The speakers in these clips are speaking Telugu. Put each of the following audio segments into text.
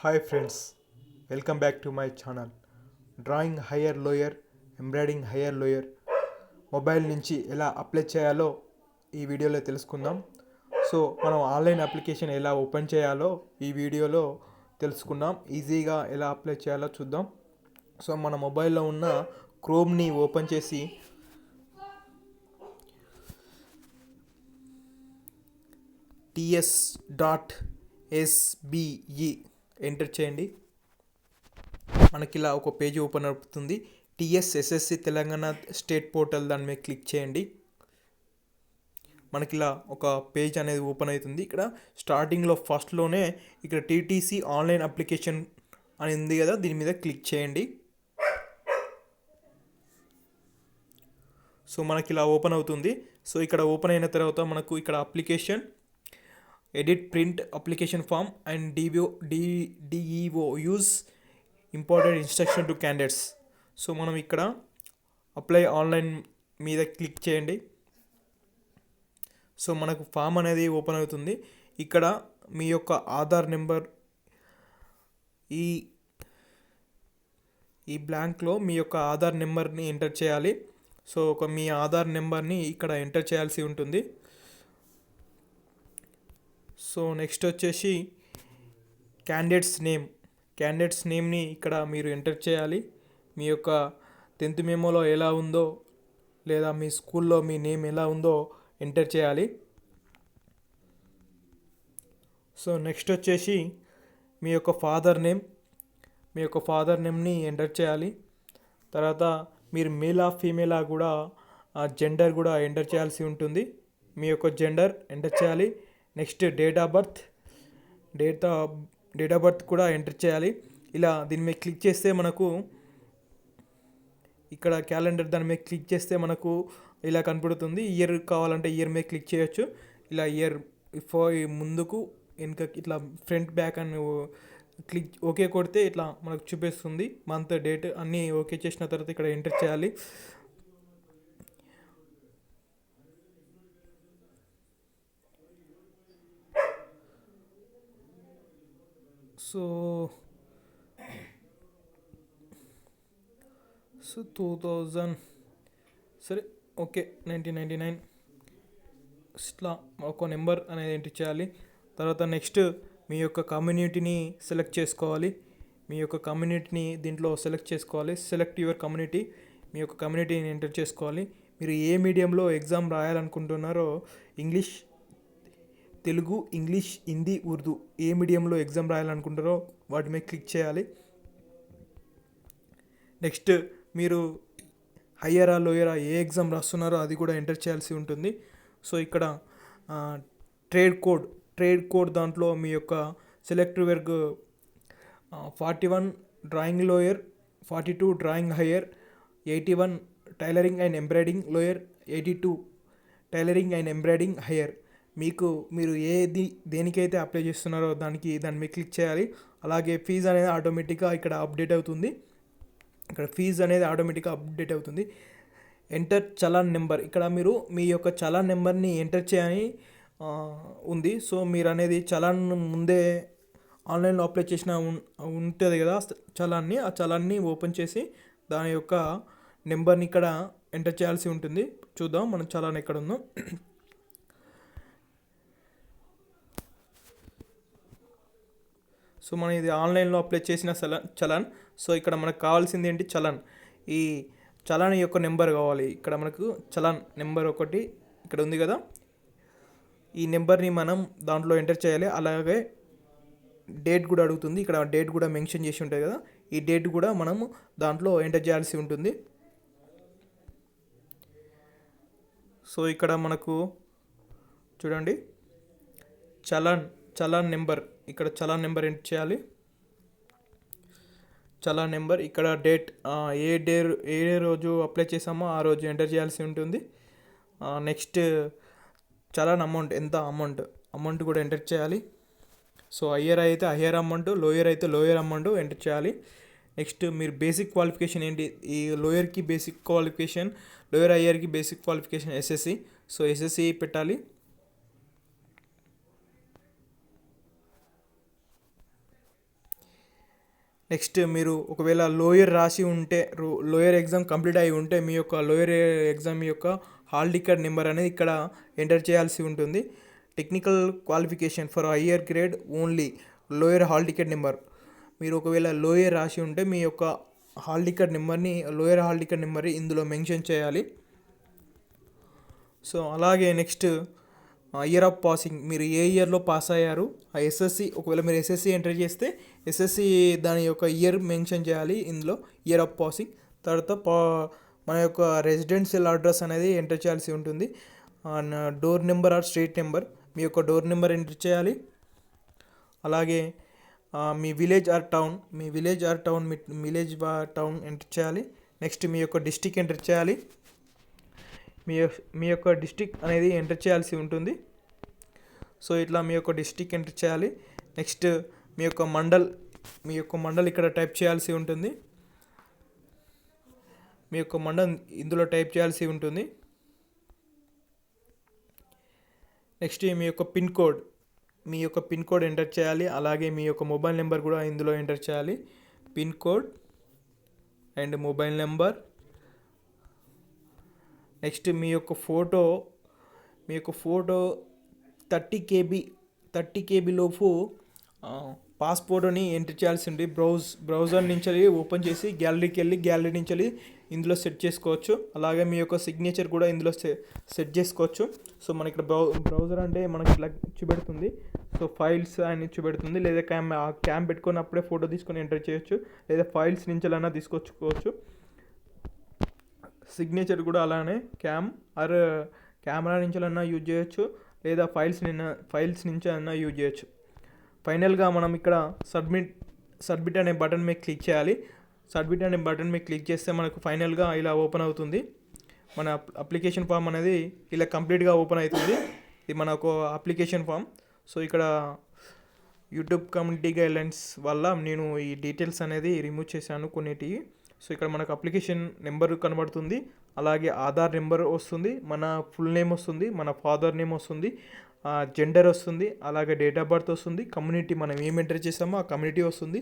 Hi friends welcome back to my channel drawing higher lower embroidering higher lower mobile నుంచి ఎలా అప్లై చేయాలో ఈ వీడియోలో తెలుసుకుందాం. సో మనం ఆన్లైన్ అప్లికేషన్ ఎలా ఓపెన్ చేయాలో ఈ వీడియోలో తెలుసుకుందాం. ఈజీగా ఎలా అప్లై చేయాలో చూద్దాం. సో మన మొబైల్లో ఉన్న క్రోమ్ని ఓపెన్ చేసి టిఎస్ డాట్ ఎస్బిఈ ఎంటర్ చేయండి. మనకి ఇలా ఒక పేజ్ ఓపెన్ అవుతుంది. టిఎస్ఎస్ఎస్సి తెలంగాణ స్టేట్ పోర్టల్ దాని మీద క్లిక్ చేయండి. మనకి ఇలా ఒక పేజ్ అనేది ఓపెన్ అవుతుంది. ఇక్కడ స్టార్టింగ్లో ఫస్ట్లోనే ఇక్కడ టీటీసీ ఆన్లైన్ అప్లికేషన్ అని ఉంది కదా దీని మీద క్లిక్ చేయండి. సో మనకి ఇలా ఓపెన్ అవుతుంది. సో ఇక్కడ ఓపెన్ అయిన తర్వాత మనకు ఇక్కడ application edit print application form and DVO D DEO use important instruction to candidates so మనం ఇక్కడ అప్లై ఆన్లైన్ మీద క్లిక్ చేయండి. సో మనకు ఫామ్ అనేది ఓపెన్ అవుతుంది. ఇక్కడ మీ యొక్క ఆధార్ నెంబర్ ఈ ఈ బ్లాంక్లో మీ యొక్క ఆధార్ నెంబర్ని ఎంటర్ చేయాలి. సో ఒక మీ ఆధార్ నెంబర్ని ఇక్కడ ఎంటర్ చేయాల్సి ఉంటుంది. సో నెక్స్ట్ వచ్చేసి క్యాండిడేట్స్ నేమ్ క్యాండిడేట్స్ నేమ్ని ఇక్కడ మీరు ఎంటర్ చేయాలి. మీ యొక్క టెన్త్ మెమోలో ఎలా ఉందో లేదా మీ స్కూల్లో మీ నేమ్ ఎలా ఉందో ఎంటర్ చేయాలి. సో నెక్స్ట్ వచ్చేసి మీ యొక్క ఫాదర్ నేమ్ మీ యొక్క ఫాదర్ నేమ్ని ఎంటర్ చేయాలి. తర్వాత మీరు మేలా ఫీమేలా కూడా జెండర్ కూడా ఎంటర్ చేయాల్సి ఉంటుంది. మీ యొక్క జెండర్ ఎంటర్ చేయాలి. Next date of birth date of date of birth కూడా ఎంటర్ చేయాలి. ఇలా దీని మీద క్లిక్ చేస్తే మనకు ఇక్కడ క్యాలెండర్ దాని మీద క్లిక్ చేస్తే మనకు ఇలా కనపడుతుంది. ఇయర్ కావాలంటే ఇయర్ మీద క్లిక్ చేయొచ్చు. ఇలా ఇయర్ ఫో ముందుకు వెనుక ఇట్లా ఫ్రంట్ బ్యాక్ అని క్లిక్ ఓకే కొడితే ఇట్లా మనకు చూపిస్తుంది. మంత్ డేట్ అన్నీ ఓకే చేసిన తర్వాత ఇక్కడ ఎంటర్ చేయాలి. సో సో టూ థౌజండ్ సరే ఓకే నైన్టీన్ నైంటీ నైన్ ఇట్లా ఒక నెంబర్ అనేది ఎంటర్ చేయాలి. తర్వాత నెక్స్ట్ మీ యొక్క కమ్యూనిటీని సెలెక్ట్ చేసుకోవాలి. మీ యొక్క కమ్యూనిటీని దీంట్లో సెలెక్ట్ చేసుకోవాలి. Select your community. మీ యొక్క కమ్యూనిటీని ఎంటర్ చేసుకోవాలి. మీరు ఏ మీడియంలో ఎగ్జామ్ రాయాలనుకుంటున్నారో ఇంగ్లీష్ తెలుగు ఇంగ్లీష్ హిందీ ఉర్దూ ఏ మీడియంలో ఎగ్జామ్ రాయాలనుకుంటారో వాటి మీద క్లిక్ చేయాలి. నెక్స్ట్ మీరు హయ్యరా లోయరా ఏ ఎగ్జామ్ రాస్తున్నారో అది కూడా ఎంటర్ చేయాల్సి ఉంటుంది. సో ఇక్కడ ట్రేడ్ కోడ్ ట్రేడ్ కోడ్ దాంట్లో మీ యొక్క select work forty one drawing lower forty two drawing higher eighty one tailoring and embroidering lower eighty two tailoring and embroidering higher మీకు మీరు ఏది దేనికైతే అప్లై చేస్తున్నారో దానికి దాన్ని మీరు క్లిక్ చేయాలి. అలాగే ఫీజు అనేది ఆటోమేటిక్గా ఇక్కడ అప్డేట్ అవుతుంది. ఇక్కడ ఫీజు అనేది ఆటోమేటిక్గా అప్డేట్ అవుతుంది. Enter challan number. ఇక్కడ మీరు మీ యొక్క చలాన్ నెంబర్ని ఎంటర్ చేయని ఉంది. సో మీరు అనేది చలాన్ ముందే ఆన్లైన్లో అప్లై చేసిన ఉంటుంది కదా చలాన్ని. ఆ చలాన్ని ఓపెన్ చేసి దాని యొక్క నెంబర్ని ఇక్కడ ఎంటర్ చేయాల్సి ఉంటుంది. చూద్దాం మనం చలాన్ ఎక్కడ ఉందో. సో మనం ఇది ఆన్లైన్లో అప్లై చేసిన చలన్ చలాన్. సో ఇక్కడ మనకు కావాల్సింది ఏంటి? చలాన్. ఈ చలాన్ యొక్క నెంబర్ కావాలి. ఇక్కడ మనకు చలాన్ నెంబర్ ఒకటి ఇక్కడ ఉంది కదా. ఈ నెంబర్ని మనం దాంట్లో ఎంటర్ చేయాలి. అలాగే డేట్ కూడా అడుగుతుంది. ఇక్కడ డేట్ కూడా మెన్షన్ చేసి ఉంటుంది కదా. ఈ డేట్ కూడా మనము దాంట్లో ఎంటర్ చేయాల్సి ఉంటుంది. సో ఇక్కడ మనకు చూడండి. చలాన్ చలాన్ నెంబర్ ఇక్కడ చలాన్ నెంబర్ ఎంటర్ చేయాలి? చలాన్ నెంబర్ ఇక్కడ డేట్ ఏ డే ఏ రోజు అప్లై చేసామో ఆ రోజు ఎంటర్ చేయాల్సి ఉంటుంది. నెక్స్ట్ చలాన్ అమౌంట్ ఎంత అమౌంట్ అమౌంట్ కూడా ఎంటర్ చేయాలి. సో హయ్యర్ అయితే హయ్యర్ అమౌంట్ లోయర్ అయితే లోయర్ అమౌంట్ ఎంటర్ చేయాలి. నెక్స్ట్ మీరు బేసిక్ క్వాలిఫికేషన్ ఏంటి? ఈ లోయర్కి basic qualification lower హయ్యర్కి basic qualification SSC. So SSC పెట్టాలి. నెక్స్ట్ మీరు ఒకవేళ లోయర్ రాసి ఉంటే లోయర్ ఎగ్జామ్ కంప్లీట్ అయి ఉంటే మీ యొక్క లోయర్ ఎగ్జామ్ యొక్క హాల్ టికెట్ నెంబర్ అనేది ఇక్కడ ఎంటర్ చేయాల్సి ఉంటుంది. Technical qualification for higher grade only lower hall ticket number. మీరు ఒకవేళ లోయర్ రాసి ఉంటే మీ యొక్క హాల్ టికెట్ నెంబర్ని లోయర్ హాల్ టికెట్ నెంబర్ని ఇందులో మెన్షన్ చేయాలి. సో అలాగే నెక్స్ట్ ఇయర్ ఆఫ్ పాసింగ్. మీరు ఏ ఇయర్లో పాస్ అయ్యారు? ఆ ఎస్ఎస్సి ఒకవేళ మీరు ఎస్ఎస్సి ఎంటర్ చేస్తే ఎస్ఎస్సి దాని యొక్క ఇయర్ మెన్షన్ చేయాలి ఇందులో ఇయర్ ఆఫ్ పాసింగ్. తర్వాత పా మన యొక్క రెసిడెన్షియల్ అడ్రస్ అనేది ఎంటర్ చేయాల్సి ఉంటుంది. Door number or street number మీ యొక్క డోర్ నెంబర్ ఎంటర్ చేయాలి. అలాగే మీ విలేజ్ ఆర్ టౌన్ మీ విలేజ్ ఆర్ టౌన్ మీ విలేజ్ టౌన్ ఎంటర్ చేయాలి. నెక్స్ట్ మీ యొక్క డిస్టిక్ ఎంటర్ చేయాలి. మీ మీ యొక్క డిస్టిక్ అనేది ఎంటర్ చేయాల్సి ఉంటుంది. సో ఇట్లా మీ యొక్క డిస్టిక్ ఎంటర్ చేయాలి. నెక్స్ట్ మీ యొక్క మండల్ మీ యొక్క మండల్ ఇక్కడ టైప్ చేయాల్సి ఉంటుంది. మీ యొక్క మండల్ ఇందులో టైప్ చేయాల్సి ఉంటుంది. నెక్స్ట్ మీ యొక్క పిన్ కోడ్ మీ యొక్క పిన్ కోడ్ ఎంటర్ చేయాలి. అలాగే మీ యొక్క మొబైల్ నెంబర్ కూడా ఇందులో ఎంటర్ చేయాలి. Pin code and mobile number. Next మీ యొక్క ఫోటో మీ యొక్క photo thirty KB thirty KB లోపు పాస్పోర్ట్ని ఎంటర్ చేయాల్సి ఉంది బ్రౌజ్ బ్రౌజర్ నుంచి ఓపెన్ చేసి గ్యాలరీకి వెళ్ళి గ్యాలరీ నుంచి వెళ్ళి ఇందులో సెట్ చేసుకోవచ్చు. అలాగే మీ యొక్క సిగ్నేచర్ కూడా ఇందులో సెట్ చేసుకోవచ్చు. సో మనకి ఇక్కడ బ్రౌ బ్రౌజర్ అంటే మనకి ఇట్లా చూపెడుతుంది. సో ఫైల్స్ అని చూపెడుతుంది. లేదా క్యామ్ ఆ క్యామ్ పెట్టుకొని అప్పుడే ఫోటో తీసుకొని ఎంటర్ చేయొచ్చు. లేదా ఫైల్స్ నుంచి అలా తీసుకొచ్చుకోవచ్చు. సిగ్నేచర్ కూడా అలానే క్యామ్ ఆర్ కెమెరా నుంచి అన్నా యూజ్ చేయొచ్చు. లేదా ఫైల్స్ నిన్న ఫైల్స్ నుంచి అన్నా యూజ్ చేయొచ్చు. ఫైనల్గా మనం ఇక్కడ సబ్మిట్ సబ్మిట్ అనే బటన్ మీద క్లిక్ చేయాలి. సబ్మిట్ అనే బటన్ మీద క్లిక్ చేస్తే మనకు ఫైనల్గా ఇలా ఓపెన్ అవుతుంది. మన అప్లికేషన్ ఫామ్ అనేది ఇలా కంప్లీట్గా ఓపెన్ అవుతుంది. ఇది మన ఒక అప్లికేషన్ ఫామ్. సో ఇక్కడ యూట్యూబ్ కమ్యూనిటీ గైడ్లైన్స్ వల్ల నేను ఈ డీటెయిల్స్ అనేది రిమూవ్ చేశాను కొన్నిటివి సో ఇక్కడ మనకు అప్లికేషన్ నెంబర్ కనబడుతుంది. అలాగే ఆధార్ నెంబర్ వస్తుంది. మన ఫుల్ నేమ్ వస్తుంది. మన ఫాదర్ నేమ్ వస్తుంది. జెండర్ వస్తుంది అలాగే డేట్ ఆఫ్ బర్త్ వస్తుంది కమ్యూనిటీ మనం ఏం ఎంటర్ చేసామో ఆ కమ్యూనిటీ వస్తుంది.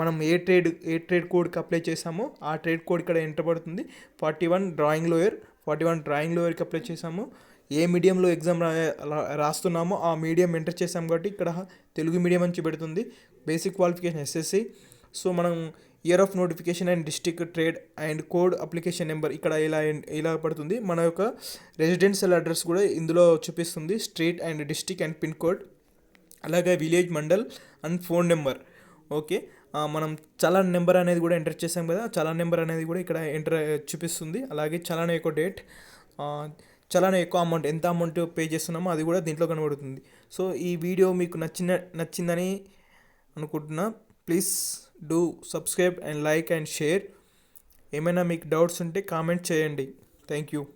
మనం ఏ ట్రేడ్ ఏ ట్రేడ్ కోడ్కి అప్లై చేసామో ఆ ట్రేడ్ కోడ్ ఇక్కడ ఎంటర్ పడుతుంది. Forty one drawing lower forty one drawing లోయర్కి apply చేసాము. ఏ మీడియంలో ఎగ్జామ్ రా రాస్తున్నామో ఆ మీడియం ఎంటర్ చేసాం కాబట్టి ఇక్కడ తెలుగు మీడియం అని చూపెడుతుంది. బేసిక్ క్వాలిఫికేషన్ ఎస్ఎస్సి సో మనం year of notification and district trade and code application number ఇక్కడ ఇలా ఇలా పడుతుంది. మన యొక్క రెసిడెన్షియల్ అడ్రస్ కూడా ఇందులో చూపిస్తుంది. Street and district and pin code అలాగే village mandal and phone number okay. మనం చలాన్ నెంబర్ అనేది కూడా ఎంటర్ చేసాం కదా. చలాన్ నెంబర్ అనేది కూడా ఇక్కడ ఎంటర్ చూపిస్తుంది. అలాగే చలాన్ యొక్క డేట్ ఆ, చలాన్ అమౌంట్ ఎంత అమౌంట్ పే చేస్తున్నామో అది కూడా దీంట్లో కనబడుతుంది. సో ఈ వీడియో మీకు నచ్చిన నచ్చిందని అనుకుంటున్నా. Please do subscribe and like and share. ఏమైనా మీకు డౌట్స్ ఉంటే కామెంట్ చేయండి. Thank you.